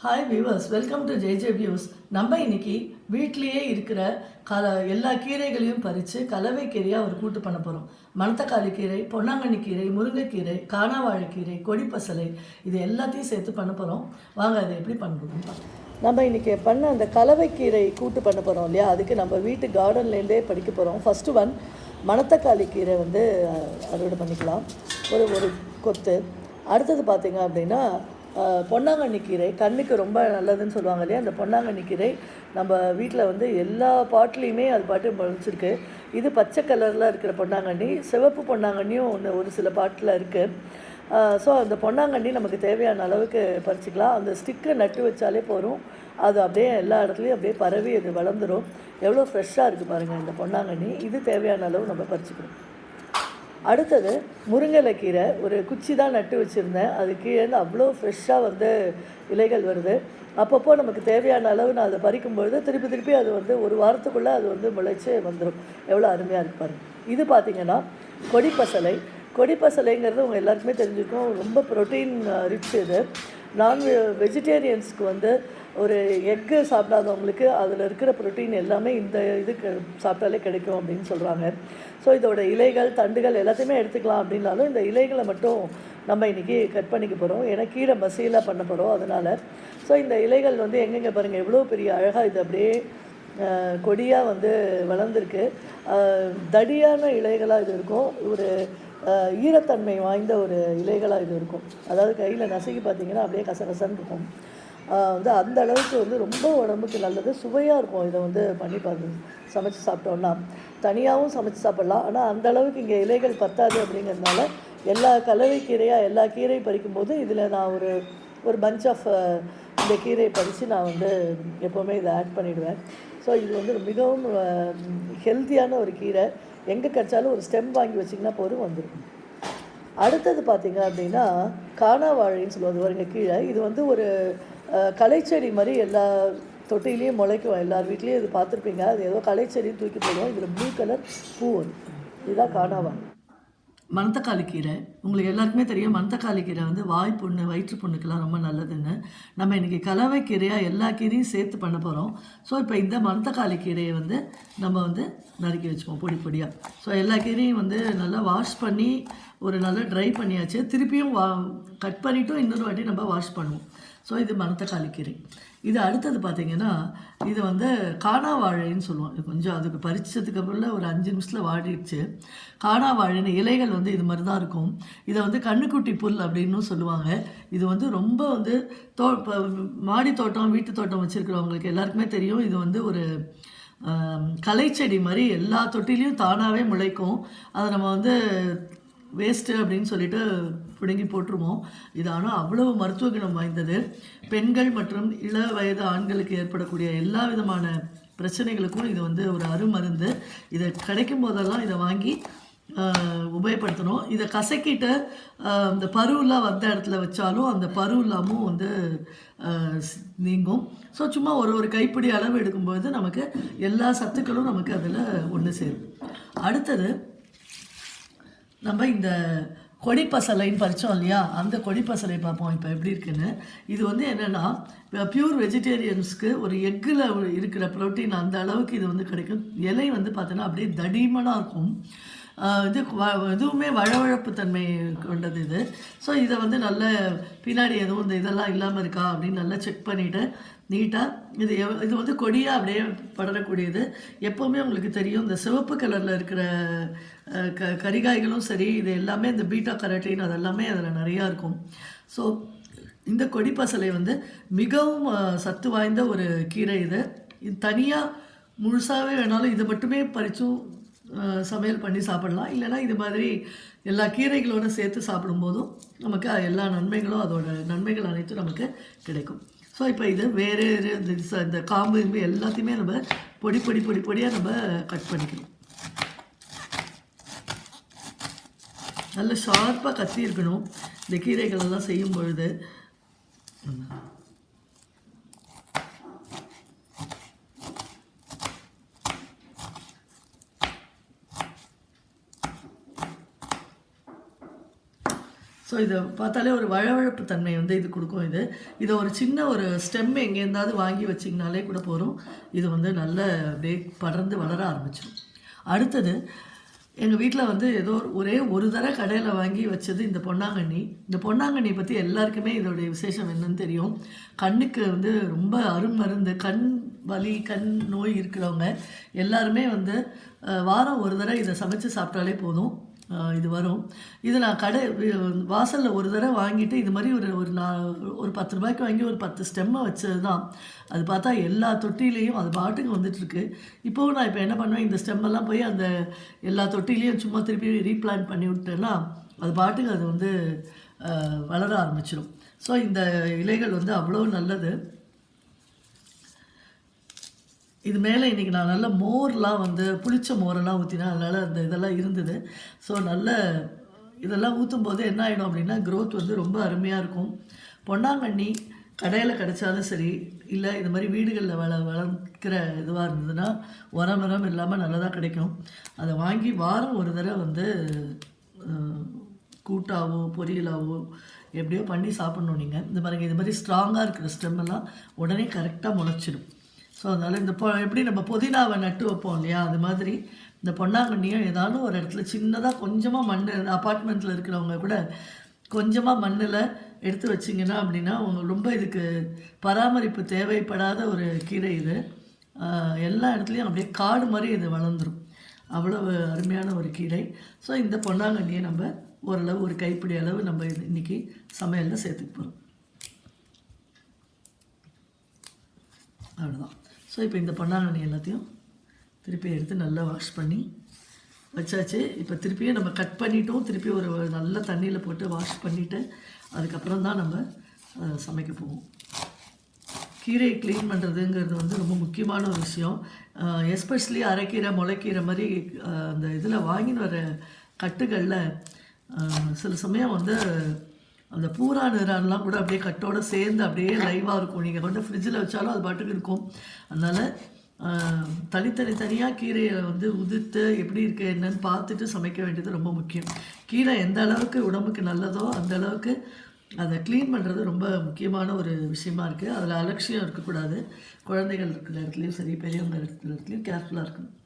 Hi viewers welcome to JJ views நம்ம இன்னைக்கு வீட்லேயே இருக்கிற கல எல்லா கீரைகளையும் பறித்து கலவை கீரையாக ஒரு கூட்டு பண்ண போகிறோம் மணத்தக்காளி கீரை பொன்னாங்கண்ணி கீரை முருங்கைக்கீரை காணாவாழைக்கீரை கொடிப்பசலை இது எல்லாத்தையும் சேர்த்து பண்ண போகிறோம் வாங்க அதை எப்படி பண்ணுறோம் நம்ம இன்றைக்கி பண்ண அந்த கலவைக்கீரை கூட்டு பண்ண போகிறோம் இல்லையா? அதுக்கு நம்ம வீட்டு கார்டன்லேருந்தே படிக்க போகிறோம் ஃபஸ்ட்டு ஒன் மணத்தக்காளி கீரை வந்து அறுவடை பண்ணிக்கலாம். ஒரு ஒரு கொத்து. அடுத்தது பார்த்தீங்க அப்படின்னா பொன்னாங்கண்ணி கீரை கண்ணுக்கு ரொம்ப நல்லதுன்னு சொல்லுவாங்க இல்லையா? அந்த பொன்னாங்கண்ணி கீரை நம்ம வீட்டில் வந்து எல்லா பாட்லேயுமே அது பாட்டு முளைச்சிருக்கு. இது பச்சை கலரில் இருக்கிற பொன்னாங்கண்ணி சிவப்பு பொன்னாங்கண்ணியும் ஒன்று ஒரு சில பாட்டில் இருக்குது ஸோ அந்த பொன்னாங்கண்ணி நமக்கு தேவையான அளவுக்கு பறிச்சிக்கலாம். அந்த ஸ்டிக்கை நட்டு வச்சாலே போதும். அது அப்படியே எல்லா இடத்துலையும் அப்படியே பரவி அது வளர்ந்துடும் எவ்வளோ ஃப்ரெஷ்ஷாக இருக்குது பாருங்கள் இந்த பொன்னாங்கண்ணி. இது தேவையான அளவு நம்ம பறிச்சுக்கணும். அடுத்தது முருங்கலை கீரை ஒரு குச்சி தான் நட்டு வச்சுருந்தேன். அது கீழேருந்து அவ்வளோ ஃப்ரெஷ்ஷாக வந்து இலைகள் வருது. அப்பப்போ நமக்கு தேவையான அளவு நான் அதை பறிக்கும்பொழுது திருப்பி திருப்பி அது வந்து ஒரு வாரத்துக்குள்ளே அது வந்து முளைச்சி வந்துடும் எவ்வளோ அருமையாக இருப்பார் இது பார்த்திங்கன்னா கொடிப்பசலை. கொடிப்பசலைங்கிறது உங்கள் எல்லாருக்குமே தெரிஞ்சுக்கும் ரொம்ப ப்ரோட்டீன் ரிச் இது. நான் வெஜிடேரியன்ஸ்க்கு வந்து ஒரு எக்கு சாப்பிடாதவங்களுக்கு அதில் இருக்கிற ப்ரோட்டீன் எல்லாமே இந்த இதுக்கு சாப்பிட்டாலே கிடைக்கும் அப்படின்னு சொல்கிறாங்க ஸோ இதோட இலைகள் தண்டுகள் எல்லாத்தையுமே எடுத்துக்கலாம் அப்படின்னாலும் இந்த இலைகளை மட்டும் நம்ம இன்றைக்கி கட் பண்ணிக்க போகிறோம் ஏன்னா கீரை மசீலாக பண்ண போகிறோம் அதனால். ஸோ இந்த இலைகள் வந்து எங்கெங்கே பாருங்கள் எவ்வளோ பெரிய அழகாக இது அப்படியே கொடியாக வந்து வளர்ந்துருக்கு. தடியான இலைகளாக இது இருக்கும். ஒரு ஈரத்தன்மை வாய்ந்த ஒரு இலைகளாக இது இருக்கும். அதாவது கையில் நசுக்கி பார்த்தீங்கன்னா அப்படியே கசகசன்னு இருக்கும். வந்து அந்த அளவுக்கு வந்து ரொம்ப உடம்புக்கு நல்லது. சுவையாக இருக்கும் இதை வந்து பண்ணி பார்த்து சமைச்சு சாப்பிட்டோன்னா தனியாகவும் சமைச்சு சாப்பிட்லாம். ஆனால் அந்த அளவுக்கு இங்கே இலைகள் பத்தாது அப்படிங்கிறதுனால எல்லா கலவை கீரையாக எல்லா கீரையும் பறிக்கும்போது இதில் நான் ஒரு ஒரு பஞ்ச் ஆஃப் இந்த கீரையை பறித்து நான் வந்து எப்போவுமே இதை ஆட் பண்ணிவிடுவேன் ஸோ இது வந்து மிகவும் ஹெல்த்தியான ஒரு கீரை. எங்கே கிடைச்சாலும் ஒரு ஸ்டெம் வாங்கி வச்சிங்கன்னா போதும் வந்துடும் அடுத்தது பார்த்திங்க அப்படின்னா காணாவாழைன்னு சொல்லுவாங்க. வருங்க கீழே இது வந்து ஒரு கலைச்செடி களைச்செடி மாதிரி எல்லா தொட்டிலையும் முளைக்கும். எல்லார் வீட்லேயும் இது பார்த்துருப்பீங்க. அது ஏதோ கலைச்செடின்னு தூக்கி போடுவோம். இதில் ப்ளூ கலர் பூ வரும் இதுதான் காணாவாழை மணத்தக்காளி கீரை. உங்களுக்கு எல்லாருக்குமே தெரியும் மணத்தக்காளி கீரை வந்து வாய் புண்ணு வயிற்று புண்ணுக்கெல்லாம் ரொம்ப நல்லதுன்னு. நம்ம இன்றைக்கி கலவை கீரையாக எல்லா கீரையும் சேர்த்து பண்ண போகிறோம் ஸோ இப்போ இந்த மணத்தக்காளி கீரையை வந்து நம்ம வந்து நறுக்கி வச்சுப்போம் பொடி பொடியாக ஸோ எல்லா கீரையும் வந்து நல்லா வாஷ் பண்ணி ஒரு நல்லா ட்ரை பண்ணியாச்சு. திருப்பியும் வா கட் பண்ணிவிட்டும் இன்னொரு வாட்டி நம்ம வாஷ் பண்ணுவோம். ஸோ இது மணத்தக்காளி கீரை. இது அடுத்தது பார்த்தீங்கன்னா இது வந்து காணா வாழைன்னு சொல்லுவோம். இது கொஞ்சம் அதுக்கு பறிச்சதுக்கு அப்புறம் ஒரு அஞ்சு நிமிஷத்தில் வாடிடுச்சு. காணா வாழைன்னு இலைகள் வந்து இது மாதிரி தான் இருக்கும். இதை வந்து கண்ணுக்குட்டி புல் அப்படின்னும் சொல்லுவாங்க. இது வந்து ரொம்ப வந்து தோ இப்போ மாடி தோட்டம் வீட்டு தோட்டம் வச்சுருக்கிறவங்களுக்கு எல்லாருக்குமே தெரியும். இது வந்து ஒரு கலைச்செடி மாதிரி எல்லா தொட்டிலையும் தானாகவே முளைக்கும். அதை நம்ம வந்து வேஸ்ட்டு அப்படின்னு சொல்லிட்டு பிடுங்கி போட்டுருவோம். இது ஆனால் அவ்வளவு மருத்துவ குணம் வாய்ந்தது. பெண்கள் மற்றும் இள வயது ஆண்களுக்கு ஏற்படக்கூடிய எல்லா விதமான பிரச்சனைகளுக்கும் இது வந்து ஒரு அருமருந்து. இதை கிடைக்கும் போதெல்லாம் இதை வாங்கி உபயோகப்படுத்தணும். இதை கசக்கிட்டு இந்த பருவெல்லாம் வந்த இடத்துல வச்சாலும் அந்த பரு இல்லாமல் வந்து நீங்கும். ஸோ சும்மா ஒரு ஒரு கைப்பிடி அளவு எடுக்கும்போது நமக்கு எல்லா சத்துக்களும் நமக்கு அதில் ஒன்று சேரும். அடுத்தது நம்ம இந்த கொடிப்பசலைன்னு பறித்தோம் இல்லையா? அந்த கொடிப்பசலை பார்ப்போம். இப்போ எப்படி இருக்குன்னு? இது வந்து என்னென்னா பியூர் வெஜிடேரியன்ஸ்க்கு ஒரு எக்கில் இருக்கிற ப்ரோட்டீன் அந்த அளவுக்கு இது வந்து கிடைக்கும். இலை வந்து பார்த்தோன்னா அப்படியே தடிமனாக இருக்கும். இது வ- எதுவுமே வழவழப்பு தன்மை கொண்டது இது. ஸோ இதை வந்து நல்ல பின்னாடி எதுவும் இந்த இதெல்லாம் இல்லாமல் இருக்கா அப்படின்னு நல்லா செக் பண்ணிவிட்டு நீட்டாக இது எவ்- இது வந்து கொடியாக அப்படியே படரக்கூடியது. எப்போவுமே உங்களுக்கு தெரியும் இந்த சிவப்பு கலரில் இருக்கிற க கரிகாய்களும் சரி இது எல்லாமே இந்த பீட்டா கரட்டின் அதெல்லாமே அதில் நிறையா இருக்கும். ஸோ இந்த கொடிப்பசலை வந்து மிகவும் சத்து வாய்ந்த ஒரு கீரை இது. இது தனியாக முழுசாகவே வேணாலும் இதை மட்டுமே பறித்தும் சமையல் பண்ணி சாப்பிடலாம். இல்லைன்னா இது மாதிரி எல்லா கீரைகளோடு சேர்த்து சாப்பிடும்போதும் நமக்கு எல்லா நன்மைகளும் அதோட நன்மைகள் அனைத்தும் நமக்கு கிடைக்கும். ஸோ இப்போ இது வேறு இந்த இந்த காம்பு இது எல்லாத்தையுமே நம்ம பொடி பொடி பொடி பொடியாக நம்ம கட் பண்ணிக்கணும். நல்ல ஷார்ப்பாக கத்தி இருக்கணும். இந்த கீரைகள் எல்லாம் செய்யும் பொழுது ஸோ இதை பார்த்தாலே ஒரு வழவழப்பு தன்மை வந்து இது கொடுக்கும் இது. இதை ஒரு சின்ன ஒரு ஸ்டெம் எங்கேருந்தாவது வாங்கி வச்சிங்கனாலே கூட போதும். இது வந்து நல்ல அப்படியே படர்ந்து வளர ஆரம்பிச்சிடும் அடுத்தது எங்கள் வீட்டில் வந்து ஏதோ ஒரே ஒரு தடவை கடையில் வாங்கி வச்சது இந்த பொன்னாங்கண்ணி. இந்த பொன்னாங்கண்ணி பற்றி எல்லாருக்குமே இதோடைய விசேஷம் என்னன்னு தெரியும். கண்ணுக்கு வந்து ரொம்ப அருமருந்து கண் வலி கண் நோய் இருக்கிறவங்க எல்லாருமே வந்து வாரம் ஒரு தடவை இதை சமைச்சு சாப்பிட்டாலே போதும். இது வரும். இது நான் கடை வாசலில் ஒரு தடவை வாங்கிட்டு இது மாதிரி ஒரு ஒரு நான் ஒரு பத்து ரூபாய்க்கு வாங்கி ஒரு பத்து ஸ்டெம்மை வச்சது தான் அது பார்த்தா எல்லா தொட்டிலையும் அது பாட்டுக்கு வந்துட்டுருக்கு. இப்போவும் நான் இப்போ என்ன பண்ணுவேன் இந்த ஸ்டெம்மெல்லாம் போய் அந்த எல்லா தொட்டிலையும் சும்மா திருப்பி ரீப்ளான் பண்ணி விட்டேன்னா அது பாட்டுக்கு அது வந்து வளர ஆரம்பிச்சிடும் ஸோ இந்த இலைகள் வந்து அவ்வளோ நல்லது. இது மேலே இன்றைக்கி நான் நல்ல மோர்லாம் வந்து புளிச்ச மோரெல்லாம் ஊற்றினேன் அதனால் அந்த இதெல்லாம் இருந்தது. ஸோ நல்ல இதெல்லாம் ஊற்றும் போது என்ன ஆகிடும் அப்படின்னா க்ரோத் வந்து ரொம்ப அருமையாக இருக்கும். பொன்னாங்கண்ணி கடையில் கிடைச்சாலும் சரி இல்லை இது மாதிரி வீடுகளில் வள வளர்க்கிற இதுவாக இருந்ததுன்னா உரம் உரம் இல்லாமல் நல்லதாக கிடைக்கும். அதை வாங்கி வாரம் ஒரு தடவை வந்து கூட்டாவோ பொரியலாவோ எப்படியோ பண்ணி சாப்பிட்ணும் நீங்கள் இந்த மாதிரி இது மாதிரி ஸ்ட்ராங்காக இருக்கிற ஸ்டெம்மெல்லாம் உடனே கரெக்டாக முளைச்சிடும் ஸோ அதனால் இந்த பொ எப்படி நம்ம புதினாவை நட்டு வைப்போம் இல்லையா? அது மாதிரி இந்த பொன்னாங்கண்ணியும் ஏதாவது ஒரு இடத்துல சின்னதாக கொஞ்சமாக மண் அப்பார்ட்மெண்ட்டில் இருக்கிறவங்க கூட கொஞ்சமாக மண்ணில் எடுத்து வச்சிங்கன்னா அப்படின்னா அவங்க ரொம்ப இதுக்கு பராமரிப்பு தேவைப்படாத ஒரு கீரை இது. எல்லா இடத்துலையும் அப்படியே காடு மாதிரி இது வளர்ந்துரும். அவ்வளவு அருமையான ஒரு கீரை. ஸோ இந்த பொன்னாங்கண்ணியை நம்ம ஓரளவு ஒரு கைப்பிடி அளவு நம்ம இது இன்னைக்கு சமையலில் சேர்த்துக்க போகிறோம் அவ்வளோதான் ஸோ இப்போ இந்த பொன்னாங்கண்ணி எல்லாத்தையும் திருப்பி எடுத்து நல்லா வாஷ் பண்ணி வச்சாச்சு. இப்போ திருப்பியும் நம்ம கட் பண்ணிட்டோம். திருப்பி ஒரு நல்ல தண்ணியில் போட்டு வாஷ் பண்ணிவிட்டு அதுக்கப்புறம் தான் நம்ம சமைக்க போவோம். கீரையை க்ளீன் பண்ணுறதுங்கிறது வந்து ரொம்ப முக்கியமான ஒரு விஷயம். எஸ்பெஷலி அரைக்கீரை முளைக்கீரை மாதிரி அந்த இதில் வாங்கின்னு வர கட்டுகளில் சில சமயம் வந்து அந்த பூரா நிறான்லாம் கூட அப்படியே கட்டோடு சேர்ந்து அப்படியே லைவாக இருக்கும். நீங்கள் கொண்டு ஃப்ரிட்ஜில் வச்சாலும் அது பாட்டுக்கு இருக்கும். அதனால் தனித்தனி தனியாக கீரையை வந்து உதிர்த்து எப்படி இருக்குது என்னன்னு பார்த்துட்டு சமைக்க வேண்டியது ரொம்ப முக்கியம். கீரை எந்த அளவுக்கு உடம்புக்கு நல்லதோ அந்த அளவுக்கு அதை க்ளீன் பண்ணுறது ரொம்ப முக்கியமான ஒரு விஷயமா இருக்குது அதில் அலட்சியம் இருக்கக்கூடாது. குழந்தைகள் இருக்கிற இடத்துலையும் சரி பெரியவங்க இருக்கிற இடத்துலையும் கேர்ஃபுல்லாக இருக்கணும்.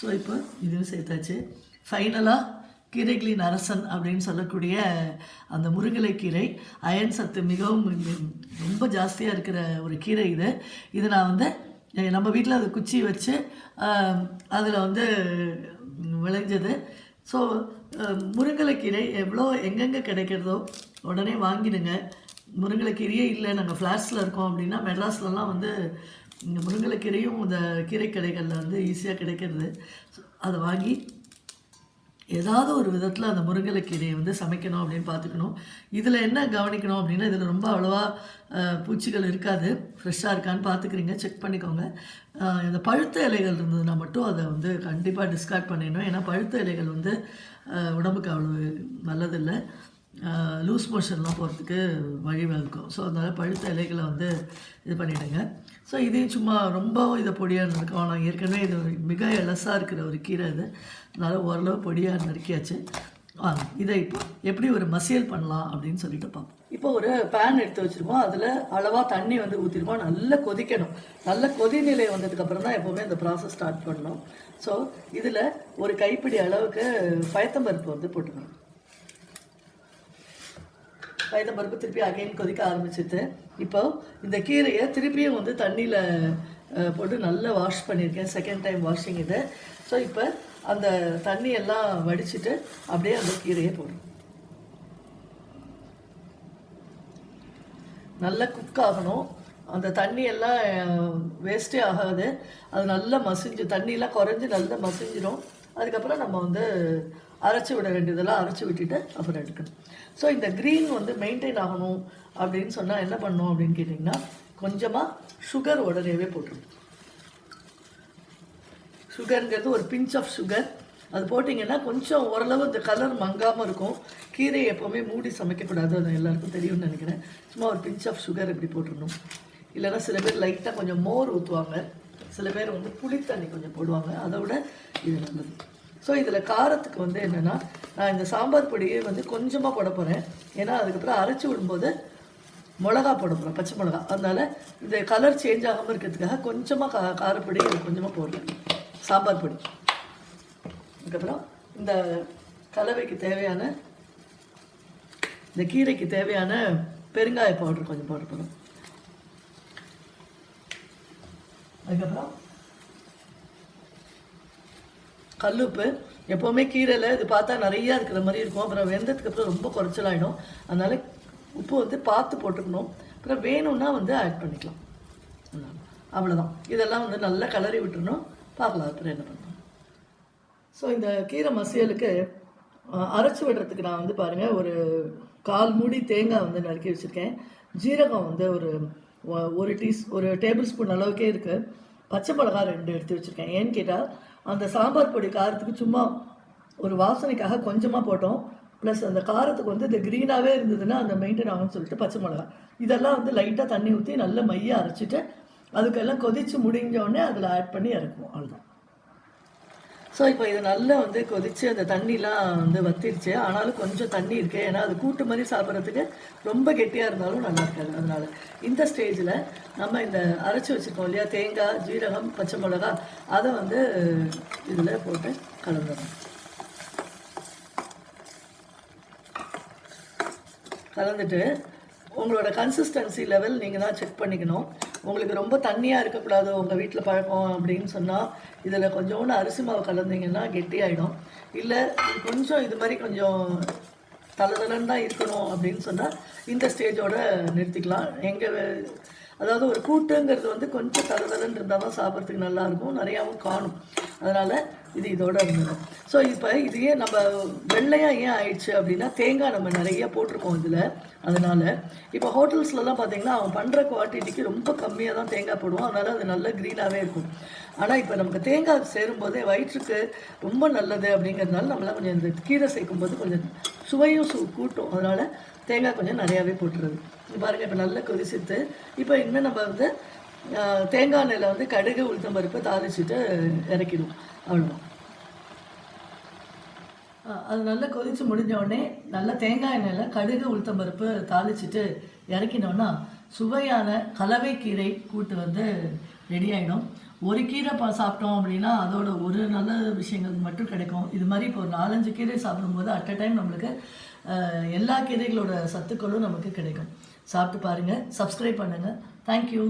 ஸோ இப்போ இதுவும் சேர்த்தாச்சு. ஃபைனலாக கீரைகளின் அரசன் அப்படின்னு சொல்லக்கூடிய அந்த முருங்கலை கீரை அயன் சத்து மிகவும் ரொம்ப ஜாஸ்தியாக இருக்கிற ஒரு கீரை இது. இது நான் வந்து நம்ம வீட்டில் அது குச்சி வச்சு அதில் வந்து விளைஞ்சது. ஸோ முருங்கலைக்கீரை எவ்வளோ எங்கெங்கே கிடைக்கிறதோ உடனே வாங்கிடுங்க. முருங்கலைக்கீரையே இல்லை நாங்கள் ஃப்ளாட்ஸில் இருக்கோம் அப்படின்னா மெட்ராஸ்லலாம் வந்து இங்கே முருங்கலைக்கீரையும் இந்த கீரை கடைகளில் வந்து ஈஸியாக கிடைக்கிறது. அதை வாங்கி ஏதாவது ஒரு விதத்தில் அந்த முருங்கலைக்கீரையை வந்து சமைக்கணும் அப்படின்னு பார்த்துக்கணும். இதில் என்ன கவனிக்கணும் அப்படின்னா இதில் ரொம்ப அவ்வளோவா பூச்சிகள் இருக்காது. ஃப்ரெஷ்ஷாக இருக்கான்னு பார்த்துக்கிறீங்க. செக் பண்ணிக்கோங்க. இந்த பழுத்த இலைகள் இருந்ததுன்னா மட்டும் அதை வந்து கண்டிப்பாக டிஸ்கார்ட் பண்ணிடணும். ஏன்னா பழுத்த இலைகள் வந்து உடம்புக்கு அவ்வளோ நல்லதில்லை. லூஸ் மோஷன்லாம் போகிறதுக்கு வழிவகுக்கும் ஸோ அதனால் பழுத்த இலைகளை வந்து இது பண்ணிவிடுங்க ஸோ இதையும் சும்மா ரொம்பவும் இதை பொடியாக இருக்கும் ஆனால் ஏற்கனவே இது ஒரு மிக எலசாக இருக்கிற ஒரு கீரை இது அதனால் ஓரளவு பொடியாக நறுக்கியாச்சு. இதை இப்போ எப்படி ஒரு மசியல் பண்ணலாம் அப்படின்னு சொல்லிட்டு பார்ப்போம். இப்போ ஒரு பேன் எடுத்து வச்சுருக்கோம். அதில் அளவாக தண்ணி வந்து ஊற்றிருக்கோம் நல்லா கொதிக்கணும். நல்ல கொதிநிலை வந்ததுக்கப்புறம் தான் எப்போவுமே இந்த ப்ராசஸ் ஸ்டார்ட் பண்ணணும். ஸோ இதில் ஒரு கைப்பிடி அளவுக்கு பயத்தம்பருப்பு வந்து போட்டுக்கணும். பயத்தம்பருப்பு திருப்பி அகைன் கொதிக்க ஆரம்பிச்சிட்டு இப்போ இந்த கீரையை திருப்பியும் வந்து தண்ணியில் போட்டு நல்லா வாஷ் பண்ணியிருக்கேன். செகண்ட் டைம் வாஷிங் இது. ஸோ இப்போ அந்த தண்ணி எல்லாம் அப்படியே அந்த கீரையை போடணும். நல்லா குக் ஆகணும். அந்த தண்ணி எல்லாம் வேஸ்ட்டே ஆகாது. அது நல்லா மசிஞ்சு தண்ணியெலாம் குறைஞ்சி நல்லா மசிஞ்சிடும் அதுக்கப்புறம் நம்ம வந்து அரைச்சி விட வேண்டியதெல்லாம் அரைச்சி விட்டுட்டு அப்புறம் எடுக்கணும். ஸோ இந்த க்ரீன் வந்து மெயின்டைன் ஆகணும் அப்படின்னு சொன்னால் என்ன பண்ணணும் அப்படின்னு கேட்டிங்கன்னா கொஞ்சமாக சுகர் உடனேவே போட்டுருணும். சுகருங்கிறது ஒரு பிஞ்ச் ஆஃப் சுகர் அது போட்டிங்கன்னா கொஞ்சம் ஓரளவு இந்த கலர் மங்காமல் இருக்கும். கீரை எப்போவுமே மூடி சமைக்கக்கூடாது. அது எல்லாருக்கும் தெரியும்னு நினைக்கிறேன். சும்மா ஒரு பிஞ்ச் ஆஃப் சுகர் இப்படி போட்டுடணும். இல்லைன்னா சில பேர் லைட்டாக கொஞ்சம் மோர் ஊற்றுவாங்க சில பேர் வந்து புளி தண்ணி கொஞ்சம் போடுவாங்க. அதை விட இது நல்லது. ஸோ இதில் காரத்துக்கு வந்து என்னென்னா நான் இந்த சாம்பார் பொடியை வந்து கொஞ்சமாக போட போகிறேன் ஏன்னா அதுக்கப்புறம் அரைச்சி விடும்போது மிளகா போட போகிறோம் பச்சை மிளகா. அதனால் இந்த கலர் சேஞ்ச் ஆகாமல் இருக்கிறதுக்காக கொஞ்சமாக கா காரப்பொடி கொஞ்சமாக போடுறேன். சாம்பார் பொடி. அதுக்கப்புறம் இந்த கலவைக்கு தேவையான இந்த கீரைக்கு தேவையான பெருங்காய பவுடர் கொஞ்சம் பவுடர் போகிறோம் அதுக்கப்புறம் கல்லுப்பு. எப்போவுமே கீரையில் இது பார்த்தா நிறையா இருக்கிற மாதிரி இருக்கும். அப்புறம் வெந்ததுக்கு அப்புறம் ரொம்ப குறைச்சலாயிடும். அதனால் உப்பு வந்து பார்த்து போட்டுக்கணும். அப்புறம் வேணும்னா வந்து ஆட் பண்ணிக்கலாம். அவ்வளோதான் இதெல்லாம் வந்து நல்லா கலரி விட்டுருணும் பார்க்கலாம் அப்புறம் என்ன பண்ணலாம். ஸோ இந்த கீரை மசியலுக்கு அரைச்சி அரைச்சு விடுறதுக்கு நான் வந்து பாருங்கள் ஒரு கால் மூடி தேங்காய் வந்து நறுக்கி வச்சுருக்கேன். ஜீரகம் வந்து ஒரு ஒரு டீஸ் ஒரு டேபிள் ஸ்பூன் அளவுக்கே இருக்குது பச்சை மிளகா ரெண்டு எடுத்து வச்சுருக்கேன். ஏன்னு கேட்டால் அந்த சாம்பார் பொடி காரத்துக்கு சும்மா ஒரு வாசனைக்காக கொஞ்சமாக போட்டோம். ப்ளஸ் அந்த காரத்துக்கு வந்து இந்த க்ரீனாகவே இருந்ததுன்னா அந்த மெயின்டைன் ஆகும்னு சொல்லிட்டு பச்சை மிளகா இதெல்லாம் வந்து லைட்டாக தண்ணி ஊற்றி நல்ல மைய அரைச்சிட்டு அதுக்கெல்லாம் கொதித்து முடிஞ்சோடனே அதில் ஆட் பண்ணி இறக்குவோம். அவ்வளோதான் ஸோ இப்போ இது நல்லா வந்து கொதித்து அந்த தண்ணிலாம் வந்து வத்திருச்சு. ஆனாலும் கொஞ்சம் தண்ணி இருக்குது ஏன்னா அது கூட்டு மாதிரி சாப்பிட்றதுக்கு ரொம்ப கெட்டியாக இருந்தாலும் நல்லா இருக்காது. அதனால இந்த ஸ்டேஜில் நம்ம இந்த அரைச்சி வச்சுருக்கோம் இல்லையா? தேங்காய் ஜீரகம் பச்சை மிளகா அதை வந்து இதில் போட்டு கலந்துடணும். கலந்துட்டு உங்களோட கன்சிஸ்டன்சி லெவல் நீங்கள் தான் செக் பண்ணிக்கணும். உங்களுக்கு ரொம்ப தண்ணியாக இருக்கக்கூடாது உங்கள் வீட்டில் பழக்கம் அப்படின்னு சொன்னால் இதில் கொஞ்சோண்டு அரிசி மாவு கலந்தீங்கன்னா கெட்டியாயிடும் இல்லை கொஞ்சம் இது மாதிரி கொஞ்சம் தளதளன்னு தான் இருக்கணும் அப்படின்னு சொன்னால் இந்த ஸ்டேஜோடு நிறுத்திக்கலாம். எங்கள் அதாவது ஒரு கூட்டுங்கிறது வந்து கொஞ்சம் தரதரன்னு இருந்தால் தான் சாப்பிட்றதுக்கு நல்லாயிருக்கும். நிறையாவும் காணும். அதனால் இது இதோட இருந்தது. ஸோ இப்போ இதையே நம்ம வெள்ளையாக ஏன் ஆயிடுச்சு அப்படின்னா தேங்காய் நம்ம நிறைய போட்டிருக்கோம் இதில். அதனால் இப்போ ஹோட்டல்ஸ்லலாம் பார்த்தீங்கன்னா அவன் பண்ணுற குவான்டிட்டிக்கு ரொம்ப கம்மியாக தான் தேங்காய் போடுவான் அதனால் அது நல்ல க்ரீனாகவே இருக்கும். ஆனால் இப்போ நமக்கு தேங்காய் சேரும்போதே வயிற்றுக்கு ரொம்ப நல்லது அப்படிங்கிறதுனால நம்மளாம் கொஞ்சம் இந்த கீரை சேர்க்கும்போது கொஞ்சம் சுவையும் சு கூட்டும். அதனால் தேங்காய் கொஞ்சம் நிறையாவே போட்டுருது. இங்க பாருங்க இப்போ நல்லா கொதிச்சிட்டு இப்போ இனிமேல் நம்ம வந்து தேங்காய் எண்ணெயில் வந்து கடுகு உளுத்தம் பருப்பு தாளிச்சிட்டு இறக்கிடுவோம். அவ்வளோதான் அது நல்லா கொதித்து முடிஞ்ச உடனே நல்லா தேங்காய் எண்ணெயில் கடுகு உளுத்தம் பருப்பு தாளிச்சிட்டு இறக்கினோன்னா சுவையான கலவை கீரை கூட்டு வந்து ரெடி ஆகிடும் ஒரு கீரை பா சாப்பிட்டோம் அப்படின்னா அதோட ஒரு நல்ல விஷயங்கள் மட்டும் கிடைக்கும். இது மாதிரி இப்போ ஒரு நாலஞ்சு கீரை சாப்பிடும்போது அட் அ டைம் நம்மளுக்கு எல்லா கீரைகளோட சத்துக்களும் நமக்கு கிடைக்கும். சாப்பிட்டு பாருங்கள் சப்ஸ்கிரைப் பண்ணுங்கள் தேங்க்யூ